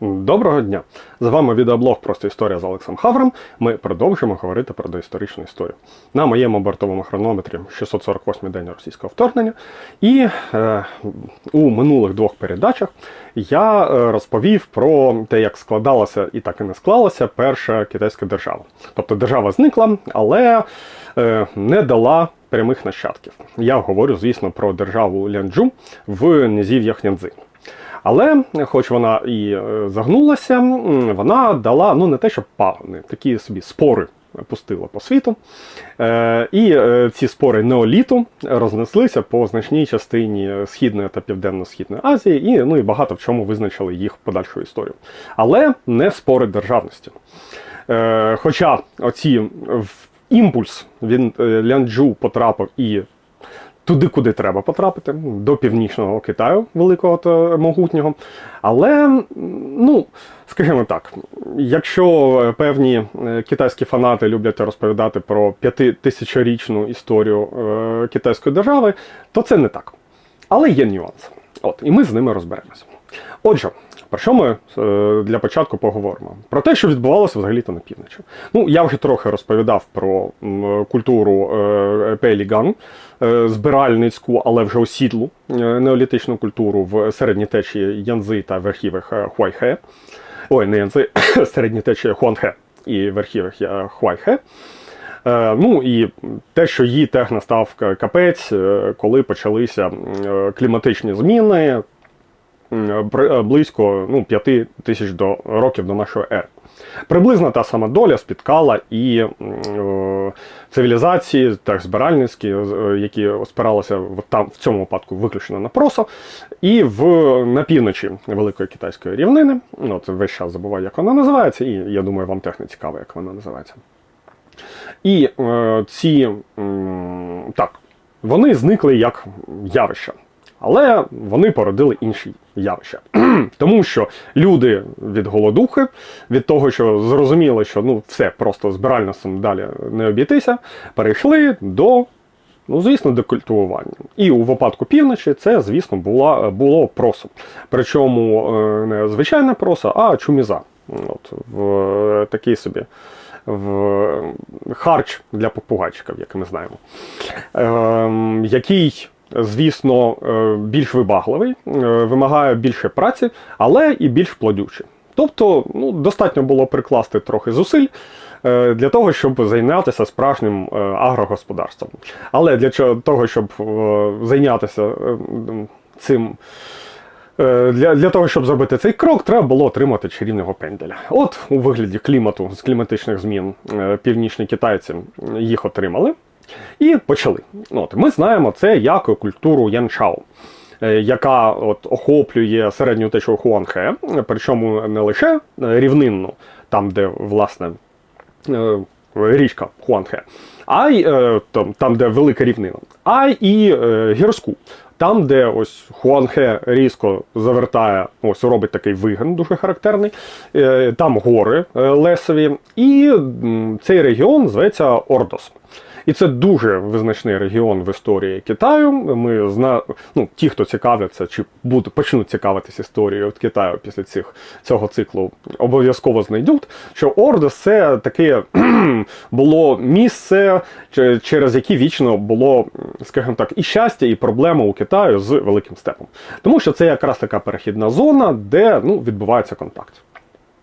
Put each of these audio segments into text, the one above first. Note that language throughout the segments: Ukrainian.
Доброго дня! З вами відеоблог Просто історія з Олексом Хавром. Ми продовжуємо говорити про доісторичну історію. На моєму бортовому хронометрі 648 день російського вторгнення. І е, у минулих двох передачах я е, розповів про те, як складалася і так і не склалася перша китайська держава. Тобто держава зникла, але е, не дала прямих нащадків. Я говорю, звісно, про державу Лянджу в низів'ях Нянзи. Але, хоч вона і е, загнулася, вона дала ну не те, що пагони, такі собі спори пустила по світу. Е, і е, ці спори неоліту рознеслися по значній частині Східної та Південно-Східної Азії, і, ну, і багато в чому визначили їх подальшу історію. Але не спори державності. Хоча оці в імпульс він Лянджу потрапив і туди, куди треба потрапити, до північного Китаю, великого та могутнього. Але, ну, скажімо так, якщо певні е, китайські фанати люблять розповідати про п'ятитисячорічну історію е, китайської держави, то це не так. Але є нюанс. От, і ми з ними розберемося. Отже, про що ми е, для початку поговоримо? Про те, що відбувалося взагалі-то на півночі. Ну, я вже трохи розповідав про культуру е, Пейліган, е, збиральницьку, але вже осідлу е, неолітичну культуру в середній течії Янзи та верхівих е, Хуайхе. Ой, не Янзи, середній течії Хуанхе і верхівах е, Хуайхе. Е, Ну і те, що її теж настав капець, е, коли почалися е, кліматичні зміни е, близько ну, 5 тисяч до, років до нашої ери. Приблизно та сама доля спіткала і е, цивілізації, так збиральницькі, е, які спиралися в, там, в цьому випадку виключно на просо, і в, на півночі Великої Китайської рівнини. Ну, це весь час забуваю, як вона називається, і я думаю, вам теж не цікаво, як вона називається. І е, ці м, так, вони зникли як явища, але вони породили інші явища. Тому що люди від голодухи, від того, що зрозуміли, що ну все просто збиральностям далі не обійтися, перейшли до. Ну, звісно, декультивування. І у випадку півночі це, звісно, була, було просо. Причому е, не звичайне просо, а чуміза. От, в е, такий собі в харч для попугайчиків, як ми знаємо, ем, який, звісно, е, більш вибагливий, е, вимагає більше праці, але і більш плодючий. Тобто, ну, достатньо було прикласти трохи зусиль е, для того, щоб зайнятися справжнім агрогосподарством. Але для того, щоб зайнятися цим. Для, для того, щоб зробити цей крок, треба було отримати чарівного пенделя. От у вигляді клімату з кліматичних змін північні китайці їх отримали і почали. От, ми знаємо це як культуру Янчао. е, Яка от охоплює середню течію Хуанхе, причому не лише рівнинну, там, де власне е, річка Хуанхе, а й е, там, де велика рівнина, а й гірську. Там, де ось Хуанхе різко завертає, ось робить такий вигин дуже характерний, там гори лесові, і цей регіон зветься Ордос. І це дуже визначний регіон в історії Китаю. Ми зна... ну, ті, хто цікавляться, чи будуть почнуть цікавитись історією від Китаю після цих, цього циклу, обов'язково знайдуть, що Ордос це таке було місце, через яке вічно було, скажімо так, і щастя, і проблема у Китаю з великим степом. Тому що це якраз така перехідна зона, де ну, відбувається контакт.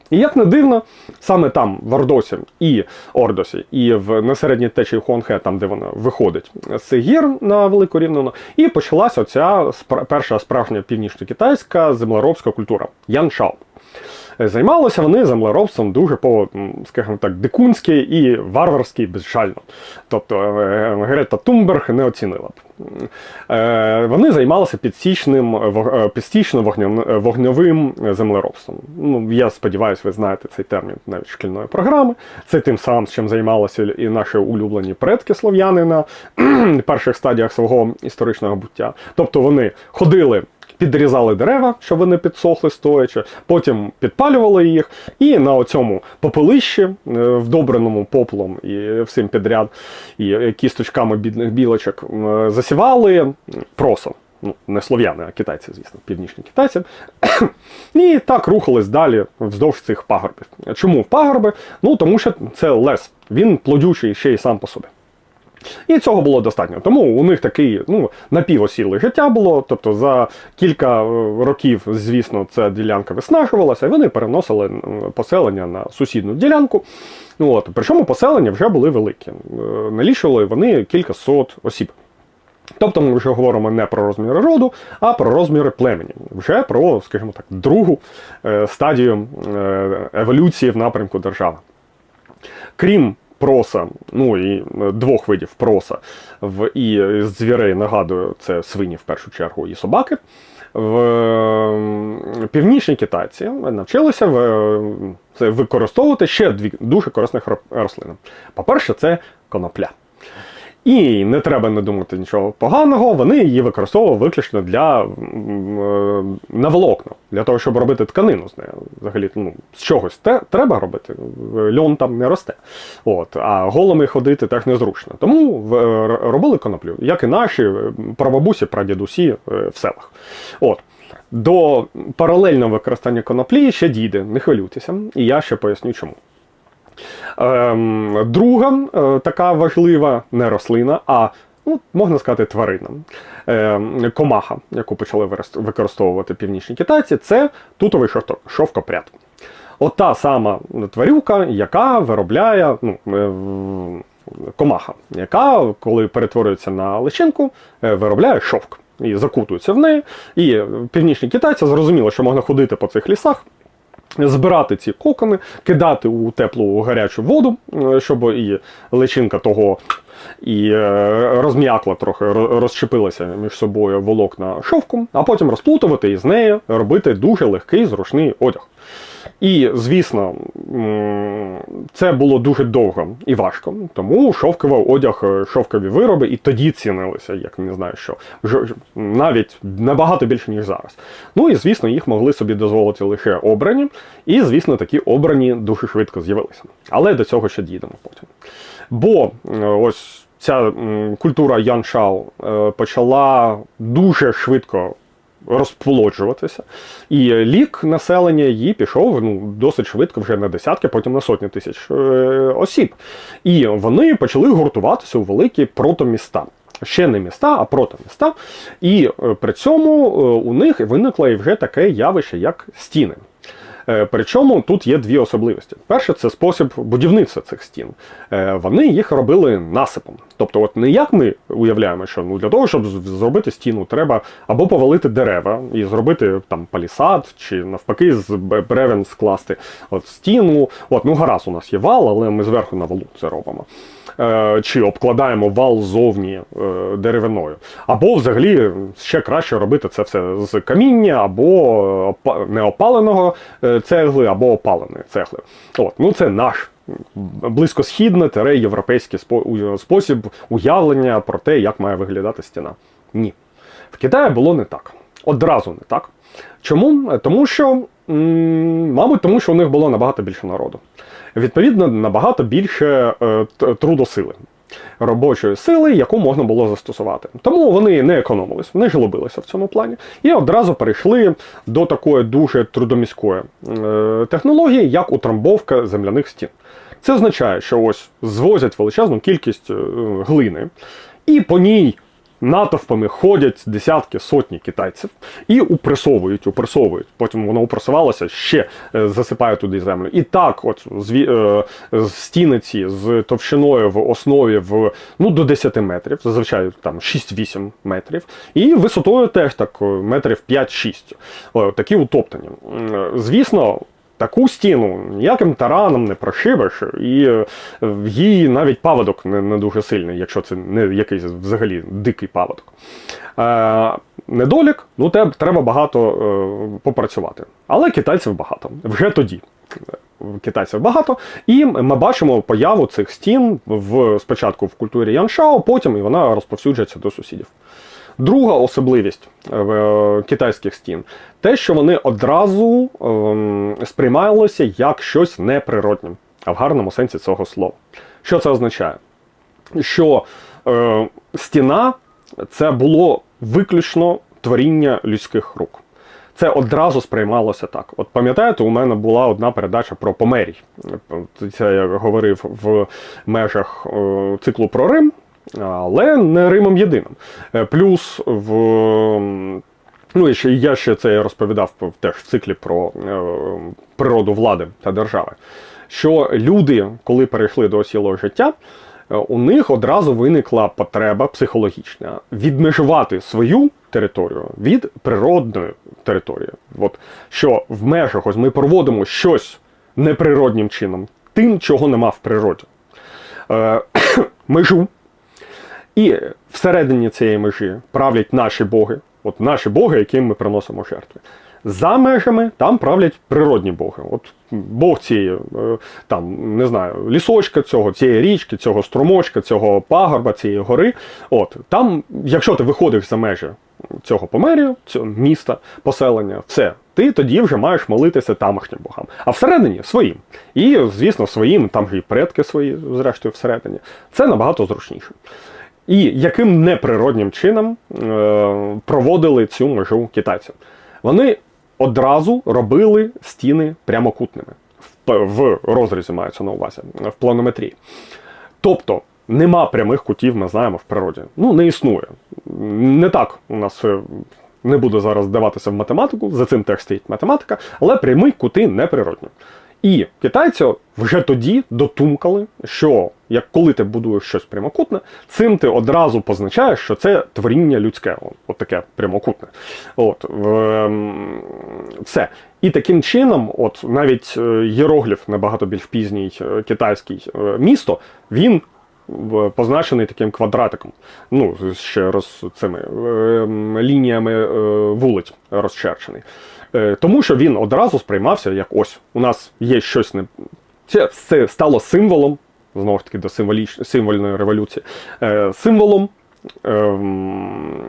І як не дивно, саме там, в Ордосі і Ордосі, і в на середній течії Хуанхе, там, де вона виходить з гір на велику рівнину, і почалася оця перша справжня північно-китайська землеробська культура Яншао. Е, Займалися вони землеробством дуже по, скажімо так, дикунськи і варварськи безжально. Тобто е, Грета Тумберг не оцінила б. Е, Вони займалися підсічним вог- е, землеробством. Ну, я сподіваюся, ви знаєте цей термін навіть шкільної програми. Це тим самим, з чим займалися і наші улюблені предки слов'яни на перших стадіях свого історичного буття. Тобто вони ходили підрізали дерева, щоб вони підсохли стоячи, потім підпалювали їх, і на оцьому попелищі, е, вдобреному поплом і всім підряд, і е, кісточками бідних білочок, е, засівали просо. Ну, не слов'яни, а китайці, звісно, північні китайці. І так рухались далі вздовж цих пагорбів. Чому пагорби? Ну тому що це лес, він плодючий ще й сам по собі. І цього було достатньо. Тому у них такий ну, напівосіле життя було. Тобто за кілька е, років, звісно, ця ділянка виснажувалася, і вони переносили поселення на сусідню ділянку. Ну, От, причому поселення вже були великі. Е, Налічували вони кілька сот осіб. Тобто ми вже говоримо не про розміри роду, а про розміри племені. Вже про, скажімо так, другу е, стадію еволюції в напрямку держави. Крім проса, ну і е, двох видів проса в, і звірей, нагадую, це свині в першу чергу і собаки. В північній китайці навчилися е, використовувати ще дві дуже корисних рослини. По-перше, це конопля. І не треба не думати нічого поганого, вони її використовували виключно для е, на волокна, для того, щоб робити тканину з нею. Взагалі, ну, з чогось те, треба робити. Льон там не росте. От, а голими ходити теж незручно. Тому р- робили коноплю, як і наші е, прабабусі, прадідусі е, в селах. От. До паралельного використання коноплі ще дійде, не хвилюйтеся, і я ще поясню чому. Ем, друга е, така важлива не рослина, а ну, можна сказати, тварина. Ем, комаха, яку почали використовувати північні китайці, це тутовий шовто- шовкопряд. От та сама тварюка, яка виробляє ну, е, комаха, яка, коли перетворюється на личинку, е, виробляє шовк. І закутується в неї. І північні китайці зрозуміли, що можна ходити по цих лісах, збирати ці кокони, кидати у теплу гарячу воду, е, щоб і личинка того і е, розм'якла трохи, розчепилася між собою волокна шовком, а потім розплутувати і з неї робити дуже легкий зручний одяг. І, звісно, це було дуже довго і важко. Тому шовковий одяг, е, шовкові вироби і тоді цінилися, як не знаю що. Навіть набагато більше, ніж зараз. Ну і звісно, їх могли собі дозволити лише обрані. І, звісно, такі обрані дуже швидко з'явилися. Але до цього ще дійдемо потім. Бо е, ось ця культура Яншао е, почала дуже швидко розплоджуватися. І лік населення її пішов ну, досить швидко, вже на десятки, потім на сотні тисяч е, осіб. І вони почали гуртуватися у великі протоміста. Ще не міста, а протоміста. І е, при цьому е, у них виникло і вже таке явище, як стіни. Е, Причому тут є дві особливості. Перше, це спосіб будівництва цих стін. Е, Вони їх робили насипом. Тобто, от не як ми уявляємо, що ну для того, щоб зробити стіну, треба або повалити дерева і зробити там палісад, чи навпаки з бревен скласти от стіну. От, ну гаразд, у нас є вал, але ми зверху на валу це робимо. Е, Чи обкладаємо вал зовні е, деревиною. Або взагалі ще краще робити це все з каміння, або неопаленого е, цегли, або опаленої цегли. От, ну це наш близькосхідний тере європейський спосіб уявлення про те, як має виглядати стіна. Ні. В Китаї було не так. Одразу не так. Чому? Тому що, мабуть, тому що у них було набагато більше народу. Відповідно, набагато більше е, трудосили. Робочої сили, яку можна було застосувати. Тому вони не економились, не жлобилися в цьому плані. І одразу перейшли до такої дуже трудоміської е, технології, як утрамбовка земляних стін. Це означає, що ось звозять величезну кількість е, глини, і по ній натовпами ходять десятки, сотні китайців і упресовують, упресовують. Потім воно упресувалося, ще е, засипають туди землю. І так, от зві, е, стіни ці з товщиною в основі в ну до 10 метрів, зазвичай там 6-8 метрів, і висотою теж так е, метрів 5-6. О, Такі утоптані. Е, Звісно. Таку стіну ніяким тараном не прошибеш, і е, в її навіть паводок не, не дуже сильний, якщо це не якийсь взагалі дикий паводок. Е, недолік, ну те, треба багато е, попрацювати. Але китайців багато. Вже тоді. Китайців багато, і ми бачимо появу цих стін в спочатку в культурі Яншао, потім і вона розповсюджується до сусідів. Друга особливість е, китайських стін те, що вони одразу ем, сприймалися як щось неприроднє, а в гарному сенсі цього слова. Що це означає? Що е, стіна це було виключно творіння людських рук. Це одразу сприймалося так. От пам'ятаєте, у мене була одна передача про Померій. Це я говорив в межах е, циклу про Рим, але не Римом єдиним. Е, Плюс в. Ну, я ще це розповідав теж в циклі про е, природу влади та держави. Що люди, коли перейшли до осілого життя, е, у них одразу виникла потреба психологічна відмежувати свою територію від природної території. От що в межах ось ми проводимо щось неприроднім чином, тим, чого нема в природі. Межу. І всередині цієї межі правлять наші боги, от наші боги, яким ми приносимо жертви. За межами там правлять природні боги. От Бог цієї, е, там, не знаю, лісочка цього, цієї річки, цього струмочка, цього пагорба, цієї гори. От там, якщо ти виходиш за межі цього померію, цього міста, поселення, все, ти тоді вже маєш молитися тамошнім богам. А всередині своїм. І, звісно, своїм, там же і предки свої, зрештою, всередині. Це набагато зручніше. І яким неприроднім чином е, проводили цю межу китайці? Вони одразу робили стіни прямокутними. В, в розрізі мається на увазі, в планометрії. Тобто нема прямих кутів, ми знаємо в природі. Ну, не існує. Не так у нас. е, Не буду зараз вдаватися в математику, за цим теж стоїть математика, але прямі кути неприродні. І китайці вже тоді дотумкали, що як коли ти будуєш щось прямокутне, цим ти одразу позначаєш, що це творіння людське, от, таке прямокутне. От, ем, все. І таким чином, от навіть е, єрогліф, набагато більш пізній е, китайський е, місто, він позначений таким квадратиком. Ну, ще роз цими ем, лініями е, вулиць розчерчений. Е, Тому що він одразу сприймався як ось у нас є щось не. Це, стало символом, знову ж таки, до символіч... символьної революції, е, символом ем,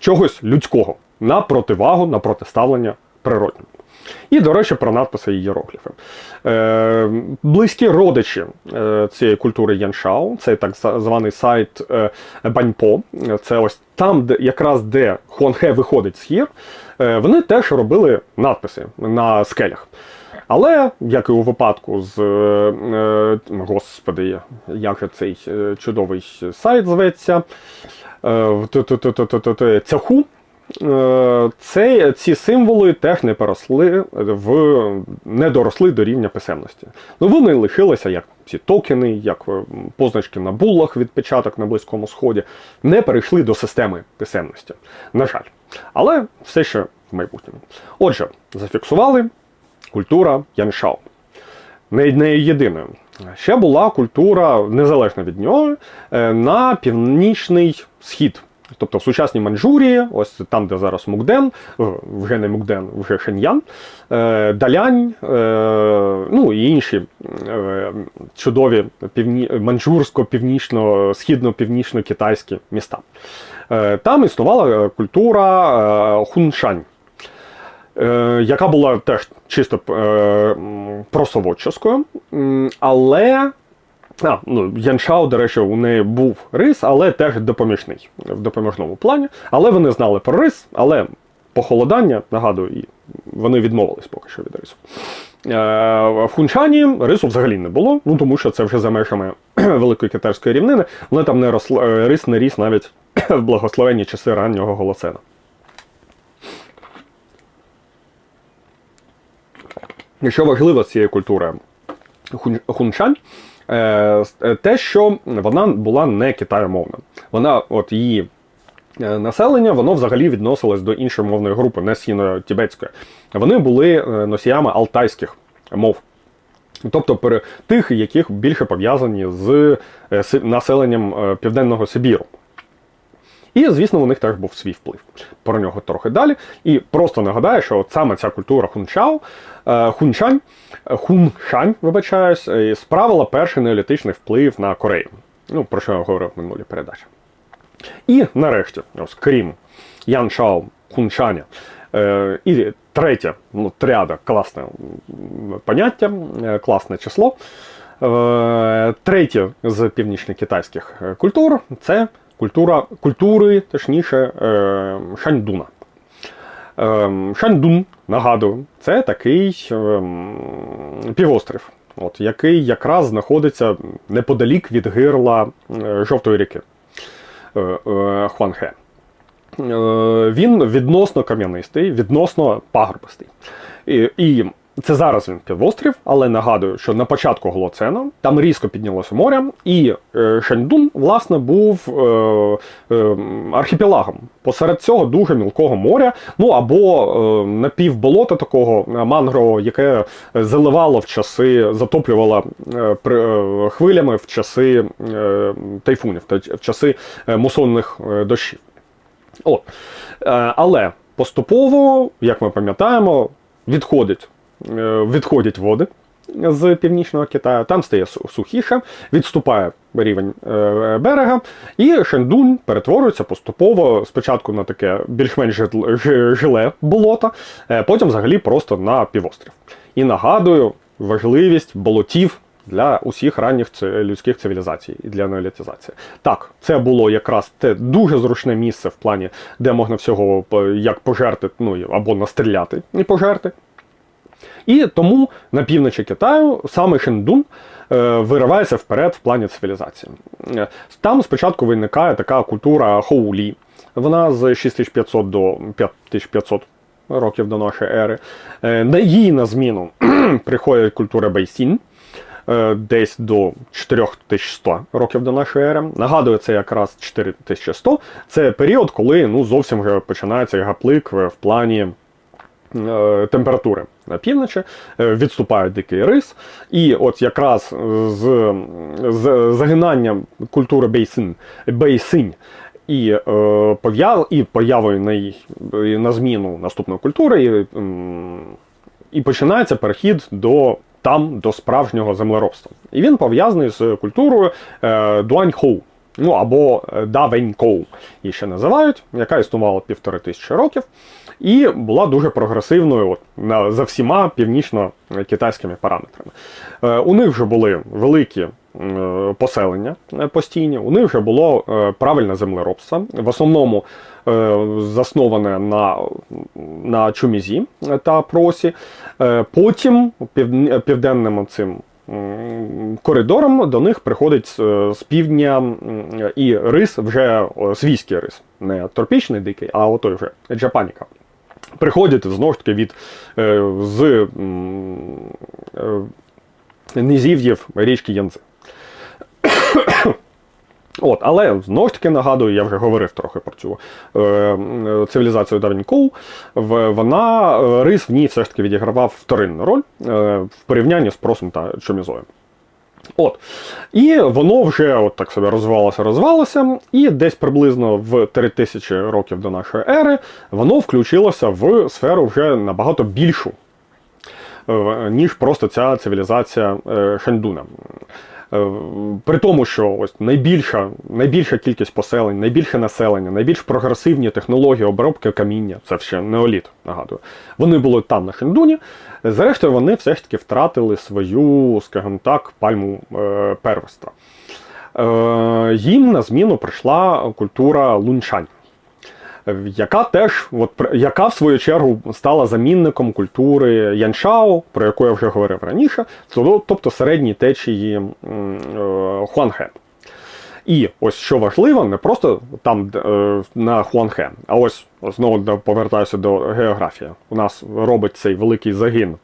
чогось людського на противагу, на протиставлення природньому. І, до речі, про надписи і ієрогліфи. Е, близькі родичі е, цієї культури Яншао, це так званий сайт е, Баньпо. Це ось там, де якраз де Хуанхе виходить з гір, е, вони теж робили надписи на скелях. Але, як і у випадку з господи, як же цей чудовий сайт зветься, цяху, це, ці символи теж не переросли в не доросли до рівня писемності. Ну вони лишилися як ці токени, як е, позначки на буллах відпечаток на Близькому Сході, не перейшли до системи писемності. На жаль. Але все ще в майбутньому. Отже, зафіксували культура Яншао. Не, не єдиною. Ще була культура, незалежно від нього, е, на північний схід. Тобто в сучасній Манчжурії, ось там, де зараз Мукден, вже не Мукден, вже Шеньян, е, Далянь, е, ну і інші е, чудові півні... манчжурсько-північно-східно-північно-китайські міста. Там існувала культура хуншань яка була теж чисто м, просоводческою, але. А, ну, Яншао, до речі, у неї був рис, але теж допоміжний в допоміжному плані. Але вони знали про рис, але похолодання, нагадую, і вони відмовились поки що від рису. Е, в Хуншані рису взагалі не було, ну тому що це вже за межами Великої Китайської рівнини. Вони там не росли, е, рис не ріс навіть в благословенні часи раннього Голоцена. І що важливо з цієї культури хун- е, е, те, що вона була не китаємовна. Вона, от її е, населення, воно взагалі відносилось до іншої мовної групи, не сіно-тібетської. Вони були носіями алтайських мов. Тобто тих, яких більше пов'язані з населенням Південного Сибіру. І, звісно, у них теж був свій вплив. Про нього трохи далі. І просто нагадаю, що от саме ця культура хунчао, е, хунчань, хуншань, вибачаюсь, е, справила перший неолітичний вплив на Корею. Ну, про що я говорив в минулій передачі. І нарешті, ось крім Ян Шао, Хуншаня, е, і третє, ну, тріада, класне поняття, класне число. Третє з північно-китайських культур це культура, культури, точніше, е, Шаньдуна. Ем, Шаньдун, нагадую, це такий ем, півострів, от, який якраз знаходиться неподалік від гирла е, Жовтої ріки е, е, Хуанхе. Е, Він відносно кам'янистий, відносно пагорбистий. І, і це зараз він півострів, але нагадую, що на початку Голоцену там різко піднялося море, і е, Шаньдун, власне, був е, е, архіпелагом. Посеред цього дуже мілкого моря, ну або е, напівболота такого е, мангрового, яке заливало в часи, затоплювало е, при, е, хвилями в часи е, тайфунів, та- в часи е, мусонних е, дощів. От. Е, Але поступово, як ми пам'ятаємо, відходить, відходять води з північного Китаю, там стає сухіше, відступає рівень е, берега, і Шендун перетворюється поступово спочатку на таке більш-менш жиле болото, е, потім взагалі просто на півострів. І нагадую важливість болотів для усіх ранніх людських цивілізацій і для неолітизації. Так, це було якраз те дуже зручне місце в плані, де можна всього як пожерти, ну або настріляти і пожерти. І тому на півночі Китаю саме Шендун е, виривається вперед в плані цивілізації. Е, Там спочатку виникає така культура Хоулі. Вона з 6500 до 5500 років до нашої ери. Е, На її на зміну приходить культура Бейсін. Десь до 4100 років до нашої ери. Нагадую, це якраз 4100. Це період, коли ну, зовсім починається гаплик в плані температури на півночі, е, відступає дикий рис, і от якраз з, з загинанням культури бейсин, бейсинь і, е, пов'я- і появою на, їй- на зміну наступної культури, і, і починається перехід до там до справжнього землеробства. І він пов'язаний з культурою е, Дуаньхоу. Ну або е, Давенькоу її ще називають, яка існувала півтори тисячі років, і була дуже прогресивною от, за всіма північно-китайськими параметрами. Е, у них вже були великі е, поселення постійні, у них вже було правильне землеробство, в основному засноване на, на чумізі та просі. Потім південним цим коридором до них приходить е, з півдня і рис, вже свійський рис, не тропічний дикий, а отой вже джапаніка. Приходять знову ж таки від е, з е, низів'їв річки Янцзи. От, але знову ж таки нагадую, я вже говорив трохи про цю е, цивілізацію Давнькову. В, вона е, рис в ній все ж таки відігравав вторинну роль е, в порівнянні з просом та чомізою. От. І воно вже от так собі розвивалося, розвивалося, і десь приблизно в 3000 років до нашої ери воно включилося в сферу вже набагато більшу, ніж просто ця цивілізація е, Шендуна. Е, При тому, що ось найбільша, найбільша кількість поселень, найбільше населення, найбільш прогресивні технології обробки каміння, це ще неоліт, нагадую. Вони були там на Шендуні. Зрештою, вони все ж таки втратили свою, скажімо так, пальму е, первенства. Е, їм на зміну прийшла культура лунчань. Яка теж, от, яка в свою чергу стала замінником культури Яншао, про яку я вже говорив раніше, тобто середній течії е, Хуанхе. І ось що важливо, не просто там е, на Хуанхе, а ось знову повертаюся до географії. У нас робить цей великий загін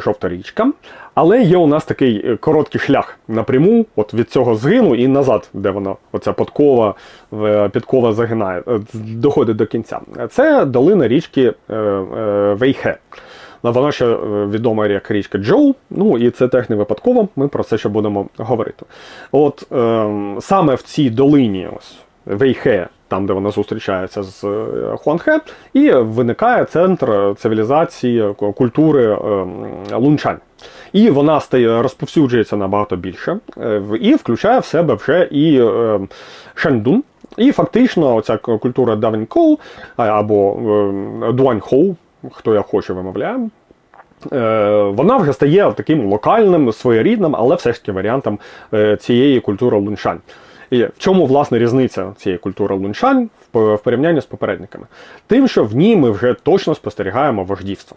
жовта річка. Але є у нас такий е, короткий шлях напряму, от від цього згину і назад, де воно, оця подкова, е, підкова загинає, е, доходить до кінця. Це долина річки е, е, Вейхе. Вона ще е, відома як річка Джоу, ну і це теж не випадково, ми про це ще будемо говорити. От ем, саме в цій долині, ось Вейхе, там, де вона зустрічається з е, Хуанхе, і виникає центр цивілізації культури ем, лунчань. І вона стає розповсюджується набагато більше е, і включає в себе вже і е, Шендун. І фактично оця культура Давінькоу або е, Дуаньхоу, хто я хоче вимовляє, е, вона вже стає таким локальним, своєрідним, але все ж таки варіантом е, цієї культури луншань. І в чому власне різниця цієї культури луншань в порівнянні з попередниками? Тим, що в ній ми вже точно спостерігаємо вождівство.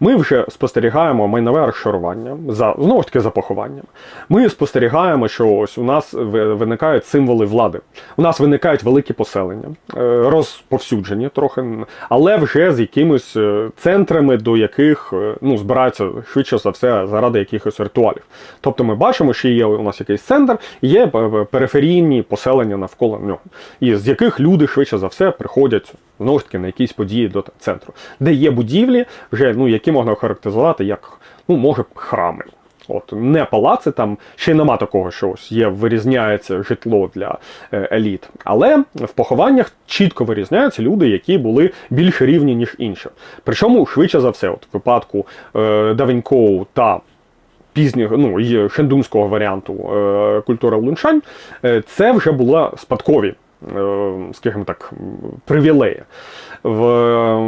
Ми вже спостерігаємо майнове розшарування за знову ж таки за похованням. Ми спостерігаємо, що ось у нас виникають символи влади. У нас виникають великі поселення, е, розповсюджені трохи, але вже з якимись е, центрами, до яких е, ну, збираються швидше за все заради якихось ритуалів. Тобто ми бачимо, що є у нас якийсь центр, є е, периферійні поселення навколо нього, і з яких люди швидше за все приходять знову ж таки на якісь події до центру, де є будівлі, вже ну які можна охарактеризувати як ну, може храми. От не палаци, там ще й нема такого, що ось є, вирізняється житло для е, еліт. Але в похованнях чітко вирізняються люди, які були більш рівні, ніж інші. Причому швидше за все, от в випадку е, Давенькоу та пізнього, ну і шендунського варіанту е, культури луншань, е, це вже була спадкові. е, Скажімо так, привілеї. В,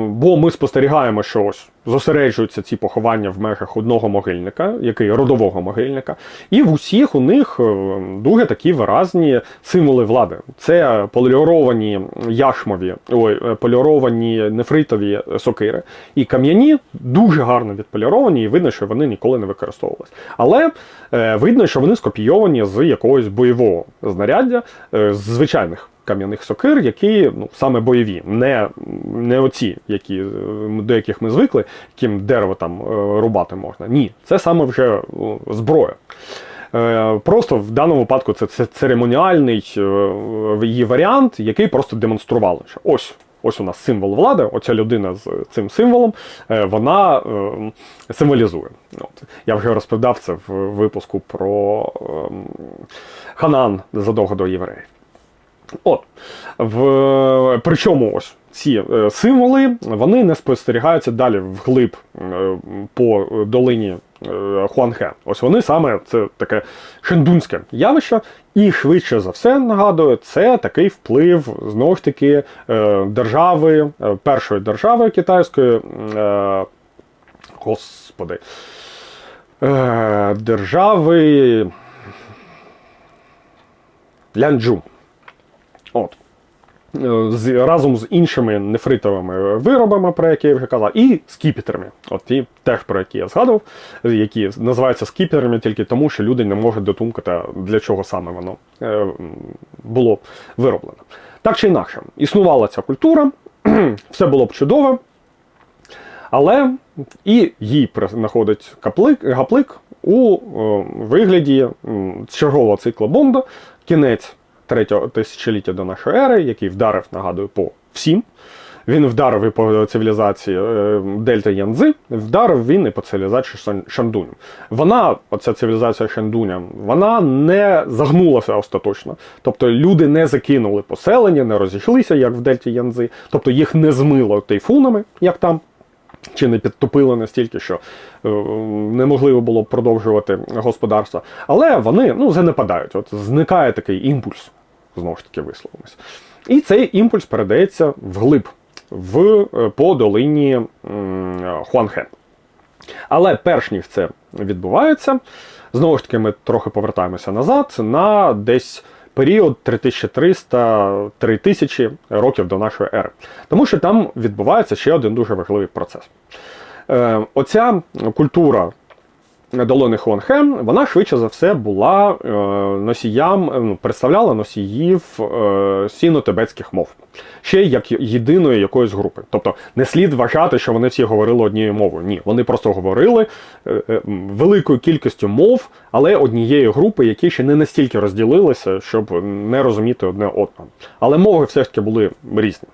бо ми спостерігаємо, що ось зосереджуються ці поховання в межах одного могильника, який родового могильника, і в усіх у них е, дуже такі виразні символи влади. Це поліровані яшмові, ой, е, поліровані нефритові сокири. І кам'яні дуже гарно відполіровані, і видно, що вони ніколи не використовувалися. Але е, видно, що вони скопійовані з якогось бойового знаряддя, е, з звичайних кам'яних сокир, які ну, саме бойові, не, не оці, які, е, до яких ми звикли, яким дерево там е, рубати можна. Ні, це саме вже е, зброя. Е, Просто в даному випадку це, це церемоніальний її варіант, який просто демонстрували, що ось. Ось у нас символ влади, оця людина з цим символом, вона символізує. От. Я вже розповідав це в випуску про ем, Ханан задовго до євреїв. От. В, причому ось ці е, символи вони не спостерігаються далі вглиб е, по долині е, Хуанхе. Ось вони саме це таке шендунське явище, і швидше за все нагадую, це такий вплив знову ж таки держави, першої держави китайської. Господи. Держави Лянджу. От. Е, З, разом з іншими нефритовими виробами, про які я вже казав, і скіпетрами. От ті теж про які я згадував, які називаються скіпетрами тільки тому, що люди не можуть дотумкати, для чого саме воно е, було вироблено. Так чи інакше, існувала ця культура, все було б чудово, але і їй знаходить гаплик у е, вигляді чергового цикла Бонда, кінець третього тисячоліття до нашої ери, який вдарив, нагадую, по всім. Він вдарив і по цивілізації е, Дельта Янзи, вдарив він і по цивілізації Шан- Шандуню. Вона, оця цивілізація Шандуня, вона не загнулася остаточно. Тобто люди не закинули поселення, не розійшлися, як в Дельті Янзи. Тобто їх не змило тайфунами, як там. Чи не підтопили настільки, що е, неможливо було продовжувати господарство. Але вони ну, занепадають. От зникає такий імпульс, знову ж таки висловимось. І цей імпульс передається вглиб в, е, по долині Хуанхе. Але перш ніж це відбувається, знову ж таки, ми трохи повертаємося назад на десь період 3300-3000 років до нашої ери. Тому що там відбувається ще один дуже важливий процес. Е, оця культура долини Хуанхе, вона швидше за все була е, носіям, е, ну, представляла носіїв е, сіно-тибетських мов. Ще як єдиної якоїсь групи. Тобто не слід вважати, що вони всі говорили однією мовою. Ні, вони просто говорили великою кількістю мов, але однієї групи, які ще не настільки розділилися, щоб не розуміти одне одного. Але мови все ж таки були різні.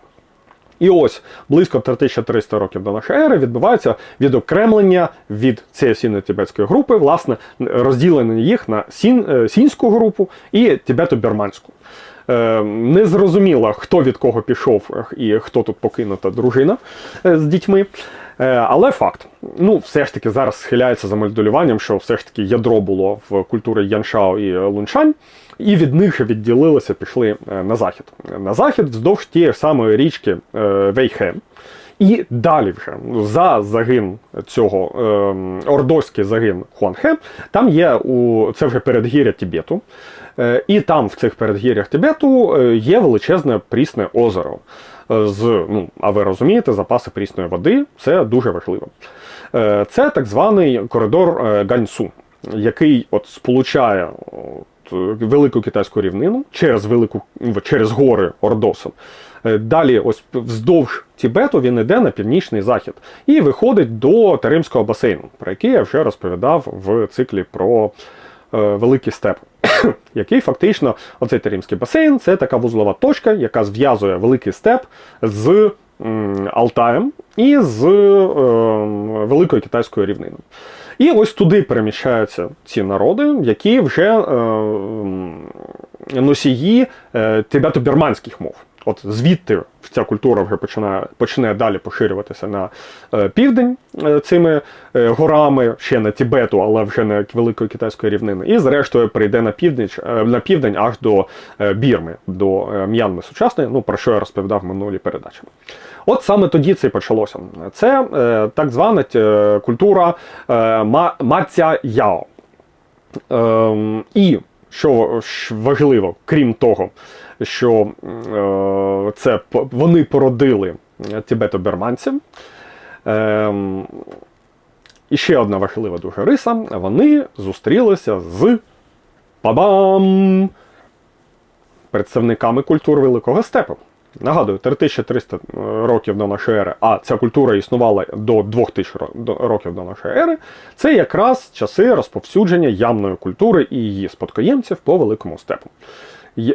І ось близько 3300 років до нашої ери відбувається відокремлення від цієї сіно-тибетської групи, власне, розділення їх на сін, е, сінську групу і тибето-бірманську. Е, Не зрозуміло, хто від кого пішов і хто тут покинута дружина е, з дітьми. Е, Але факт, ну все ж таки зараз схиляється за моделюванням, що все ж таки ядро було в культурі Яншао і Луншань, і від них відділилися, пішли е, на захід. На захід вздовж тієї самої річки е, Вейхе. І далі вже ну, за загин цього е, ордоський загин Хуанхе, там є у це вже передгір'я Тібету. Е, І там, в цих передгір'ях Тибету, е, є величезне прісне озеро. З, ну, а ви розумієте, запаси прісної води це дуже важливо. Е, Це так званий коридор Ганьсу, який от сполучає велику китайську рівнину через велику через гори Ордосом. Е, Далі, ось вздовж Тібету він йде на північний захід і виходить до Теримського басейну, про який я вже розповідав в циклі про е, Великий степ. Який фактично, оцей Теримський басейн це така вузлова точка, яка зв'язує великий степ з Алтаєм і з е, Великою китайською рівниною. І ось туди переміщаються ці народи, які вже е, носії е, тибето-бірманських мов. От звідти ця культура вже починає почне далі поширюватися на е, південь е, цими е, горами, ще не Тібету, але вже не Великої китайської рівнини. І зрештою прийде на південь, е, на південь аж до Бірми, до М'янми сучасної, ну про що я розповідав в минулій передачі. От саме тоді це і почалося. Це е, так звана е, культура е, ма, Маця Яо. Ем, і що важливо, крім того, що е, це вони породили тібето-берманців. Ем, і ще одна важлива дуже риса. Вони зустрілися з Па-бам! представниками культур Великого Степу. Нагадую, 3300 років до нашої ери, а ця культура існувала до 2000 років до нашої ери. Це якраз часи розповсюдження ямної культури і її спадкоємців по Великому степу.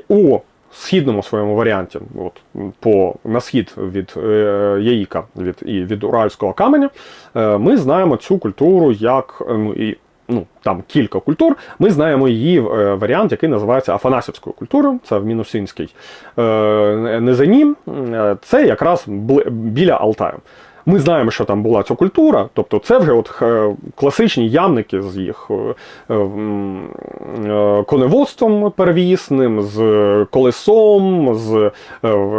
У східному своєму варіанті, от, по, на схід від е, Яїка від, і від Уральського каменя, е, ми знаємо цю культуру як е, ну, і ну, там кілька культур. Ми знаємо її е, варіант, який називається Афанасівською культурою. Це в Мінусинській е, низині. Е, Це якраз біля Алтаю. Ми знаємо, що там була ця культура, тобто це вже от класичні ямники з їх коневодством первісним, з колесом, з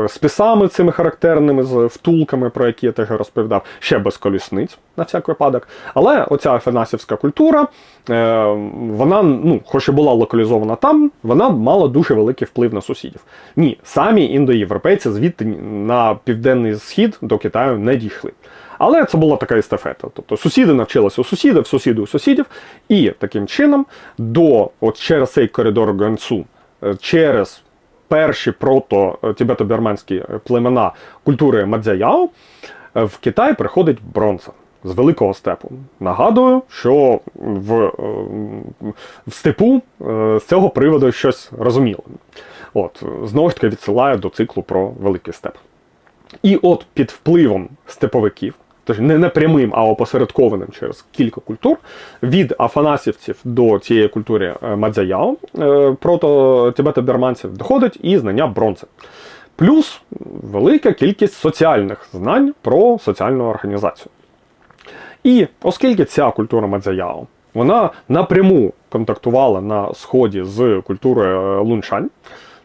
списами цими характерними, з втулками, про які я теж розповідав, ще без колісниць на всяк випадок. Але оця афанасівська культура, е, вона, ну, хоч і була локалізована там, вона мала дуже великий вплив на сусідів. Ні, самі індоєвропейці звідти на південний схід до Китаю не дійшли. Але це була така естафета. Тобто сусіди навчилися у сусідів, сусіди у сусідів, і таким чином до от через цей коридор Гансу, е, через перші прото тібето-бірманські племена культури Мадзяяо, е, в Китай приходить бронза з великого степу. Нагадую, що в, е, в степу е, з цього приводу щось розуміли. От, знову ж таки відсилаю до циклу про великий степ. І от під впливом степовиків, тож не, не прямим, а опосередкованим через кілька культур, від афанасівців до цієї культури е, Мадзяяо, прото тибето-берманців доходить і знання бронзи. Плюс велика кількість соціальних знань про соціальну організацію. І оскільки ця культура Мадзяяо, вона напряму контактувала на сході з культурою е, Луншань,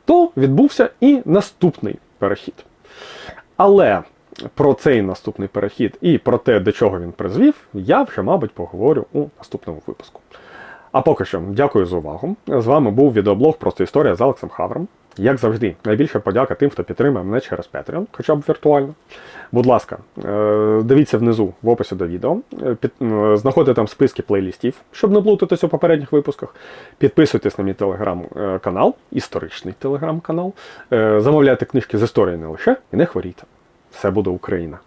то відбувся і наступний перехід. Але про цей наступний перехід і про те, до чого він призвів, я вже, мабуть, поговорю у наступному випуску. А поки що, дякую за увагу. З вами був відеоблог Просто історія з Алексом Хавром. Як завжди, найбільша подяка тим, хто підтримує мене через Patreon, хоча б віртуально. Будь ласка, е, дивіться внизу в описі до відео, е, е, знаходите там списки плейлістів, щоб не плутатися у попередніх випусках. Підписуйтесь на мій телеграм-канал, історичний телеграм-канал. Замовляйте книжки з історії не лише і не хворійте. Все буде Україна!